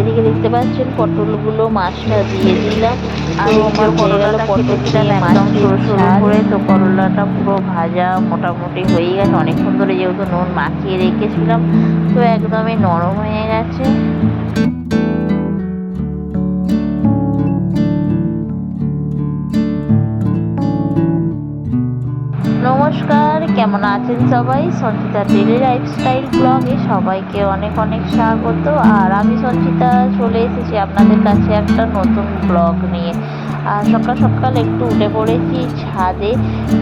এদিকে দেখতে পাচ্ছেন পটলগুলো মাছটা দিয়ে দিলাম। আর আমার করলাটা কেটে দিলাম একদম সরু সরু। করে তো করলাটা পুরো ভাজা মোটামুটি হয়ে গেছে। অনেকক্ষণ ধরে যেহেতু নুন মাখিয়ে রেখেছিলাম তো একদমই নরম হয়ে গেছে। নমস্কার, কেমন আছেন সবাই? সঞ্চিতা ডেলি লাইফস্টাইল ব্লগে সবাইকে অনেক অনেক স্বাগত। আর আমি সঞ্চিতা, চলে এসেছি আপনাদের কাছে একটা নতুন ব্লগ নিয়ে। আর সকাল সকাল একটু উঠে পড়েছি ছাদে।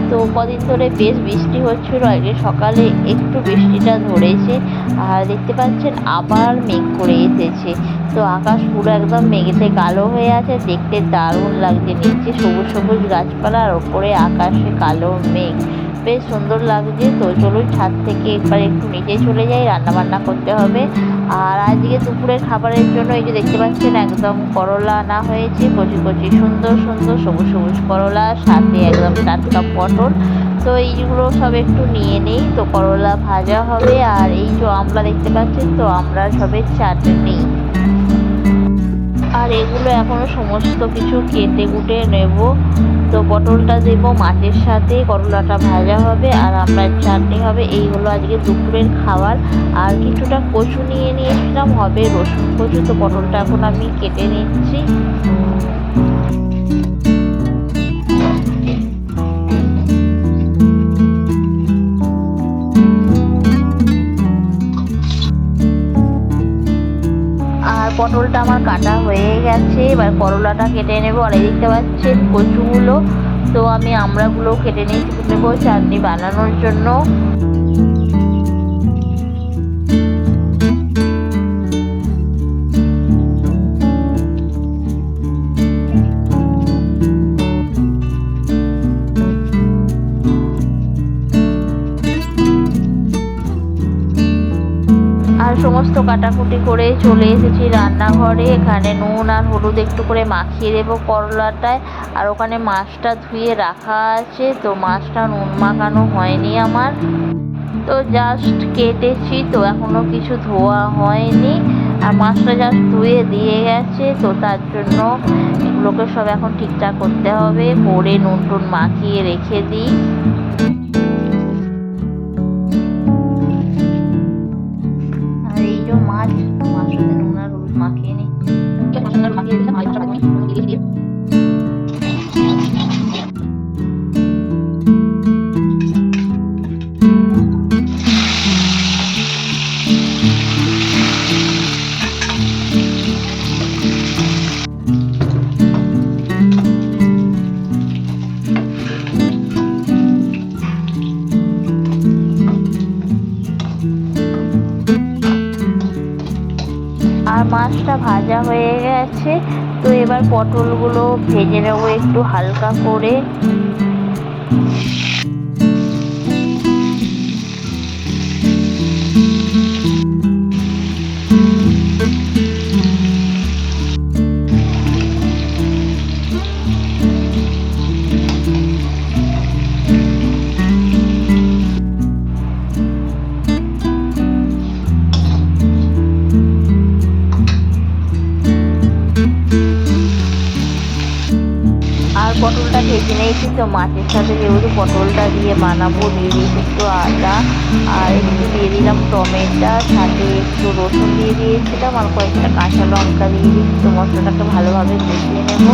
তো কদিন ধরে বেশ বৃষ্টি হচ্ছিল, আগে সকালে একটু বৃষ্টিটা ধরেছে। আর দেখতে পাচ্ছেন, আবার মেঘ করে এসেছে। তো আকাশ পুরো একদম মেঘেতে কালো হয়ে আছে, দেখতে দারুণ লাগছে। নিচে সবুজ সবুজ গাছপালা আর ওপরে আকাশে কালো মেঘ। বেশ সুন্দর লাগছে, তো চলুন ছাদ থেকে একবার একটু নিচে চলে যাই রান্না বান্না করতে হবে। আর আজকে দুপুরের খাবারের জন্য এই যে দেখতে পাচ্ছেন, একদম করলা আনা হয়েছে, কচি কচি, সুন্দর সুন্দর সবুজ সবুজ করলা, সাথে একদম টাটকা পটল। তো এইগুলো সব একটু নিয়ে নেই, তো করলা ভাজা হবে। আর এই যে আমরা দেখতে পাচ্ছেন, তো আমরা সবে চাটনি আর এগুলো এখনও সমস্ত কিছু কেটে কুটে নেব। তো পটলটা দেবো মাছের সাথে, করলাটা ভাজা হবে, আর আমরা চাটনি হবে। এই হলো আজকে দুপুরের খাবার। আর কিছুটা কচু নিয়ে নিয়েছিলাম, হবে রসুন কচু। তো পটলটা এখন আমি কেটে নিচ্ছি। আমার কাটা হয়ে গেছে, এবার করলাটা কেটে নেব। আর এই দেখতে পাচ্ছেন কচুগুলো। তো আমি আমড়াগুলো কেটে নিয়ে নেব চাটনি বানানোর জন্য। সমস্ত কাটাকুটি করে চলে এসেছি রান্নাঘরে। এখানে নুন আর হলুদ একটু করে মাখিয়ে দেবো করলাটায়। আর ওখানে মাছটা ধুয়ে রাখা আছে, তো মাছটা নুন মাখানো হয়নি আমার। তো জাস্ট কেটেছি, তো এখনও কিছু ধোয়া হয়নি। আর মাছটা জাস্ট ধুয়ে দিয়ে গেছে, তো তার জন্য এগুলোকে সব এখন ঠিকঠাক করতে হবে। করে নুন টুন মাখিয়ে রেখে দিই। আর এই যে মাছ মাছের সাথে নুন আর হলুদ মাখিয়ে নিচ্ছি মাখিয়ে দিলাম মাছটা মাখিয়ে দিয়ে মাছটা ভাজা হয়ে গেছে। তো এবার পটলগুলো ভেজে নেব একটু হালকা করে। তো মাছের সাথে যেহেতু পটলটা দিয়ে বানাবো, দিয়ে একটু আদা আর একটু দিয়ে দিলাম টমেটো, সাথে একটু রসুন দিয়ে দিয়েছিলাম আর কয়েকটা কাঁচা লঙ্কা দিয়ে দিয়েছি। তো একটু ভালোভাবে মিশিয়ে নেব।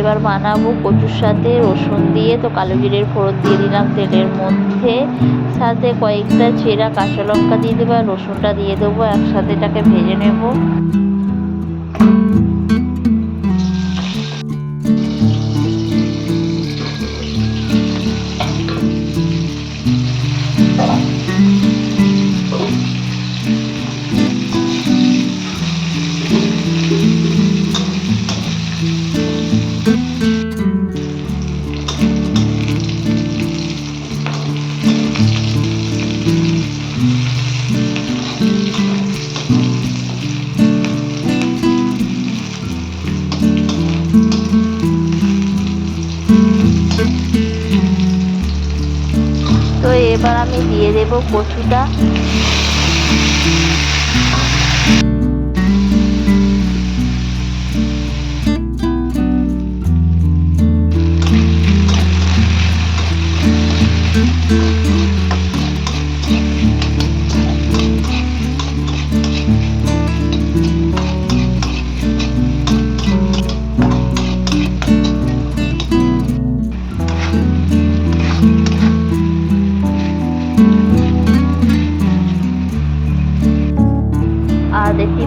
এবার বানাবো কচুর সাথে রসুন দিয়ে। তো কালো জিরের ফোড়ন দিয়ে দিলাম তেলের মধ্যে। সাথে কয়েকটা ছেঁড়া কাঁচা লঙ্কা দিয়ে দেবো আর রসুনটা দিয়ে দেবো, একসাথে এটাকে ভেজে নেব। তো এবার আমি দিয়ে দেব কচুটা।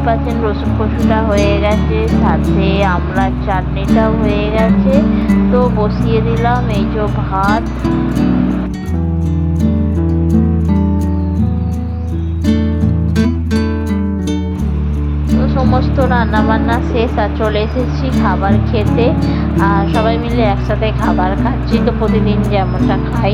পাচ্ছেন রসুন কচুটা হয়ে গেছে, সাথে আমরা চাটনিটাও হয়ে গেছে। তো বসিয়ে দিলাম এই যে ভাত। সমস্ত রান্না বান্না শেষ আর চলে এসেছি খাবার খেতে। আর সবাই মিলে একসাথে খাবার খাচ্ছি। তো প্রতিদিন যেমনটা খাই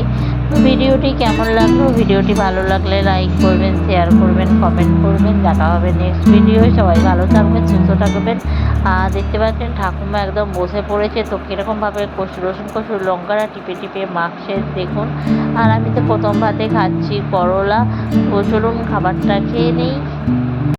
ভিডিওটি কেমন লাগল? ভিডিওটি ভালো লাগলে লাইক করবেন শেয়ার করবেন কমেন্ট করবেন। দেখা হবে নেক্সট ভিডিও সবাই ভালো থাকবেন, সুস্থ থাকবেন। আর দেখতে পাচ্ছেন, ঠাকুমা একদম বসে পড়েছে। তো কীরকমভাবে কচু রসুন কচুর লঙ্কাটা টিপে টিপে মাখছে, দেখুন। আর আমি তো প্রথম ভাতে খাচ্ছি করলা। তো চলুন, খাবারটা খেয়ে নিই।